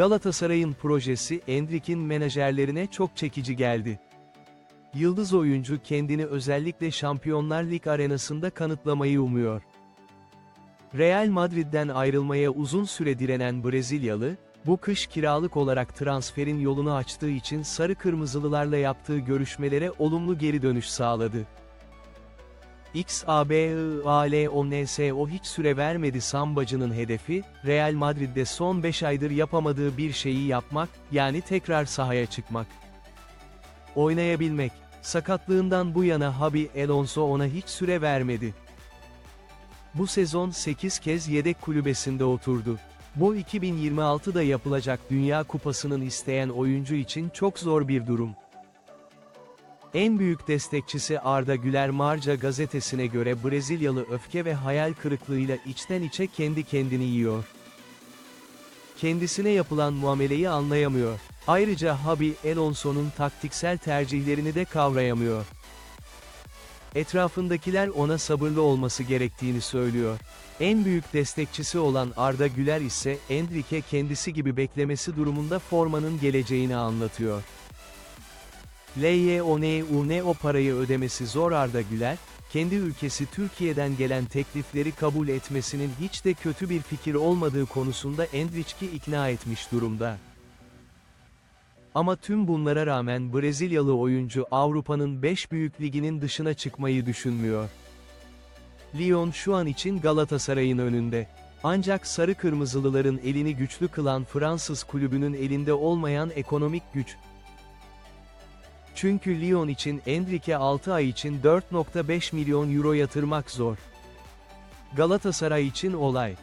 Galatasaray'ın projesi Endrick'in menajerlerine çok çekici geldi. Yıldız oyuncu kendini özellikle Şampiyonlar Lig arenasında kanıtlamayı umuyor. Real Madrid'den ayrılmaya uzun süre direnen Brezilyalı, bu kış kiralık olarak transferin yolunu açtığı için sarı kırmızılılarla yaptığı görüşmelere olumlu geri dönüş sağladı. XABIALONSO hiç süre vermedi Sambacı'nın hedefi, Real Madrid'de son 5 aydır yapamadığı bir şeyi yapmak, yani tekrar sahaya çıkmak. Oynayabilmek. Sakatlığından bu yana Habi Alonso ona hiç süre vermedi. Bu sezon 8 kez yedek kulübesinde oturdu. Bu 2026'da yapılacak Dünya Kupası'nın isteyen oyuncu için çok zor bir durum. En büyük destekçisi Arda Güler Marca gazetesine göre Brezilyalı öfke ve hayal kırıklığıyla içten içe kendi kendini yiyor. Kendisine yapılan muameleyi anlayamıyor. Ayrıca Habi Alonso'nun taktiksel tercihlerini de kavrayamıyor. Etrafındakiler ona sabırlı olması gerektiğini söylüyor. En büyük destekçisi olan Arda Güler ise Endrick'e kendisi gibi beklemesi durumunda formanın geleceğini anlatıyor. LYONE o parayı ödemesi zor Arda Güler, kendi ülkesi Türkiye'den gelen teklifleri kabul etmesinin hiç de kötü bir fikir olmadığı konusunda Endrick'i ikna etmiş durumda. Ama tüm bunlara rağmen Brezilyalı oyuncu Avrupa'nın 5 büyük liginin dışına çıkmayı düşünmüyor. Lyon şu an için Galatasaray'ın önünde. Ancak sarı kırmızılıların elini güçlü kılan Fransız kulübünün elinde olmayan ekonomik güç. Çünkü Lyon için Endrick'e 6 ay için 4.5 milyon euro yatırmak zor. Galatasaray için olay.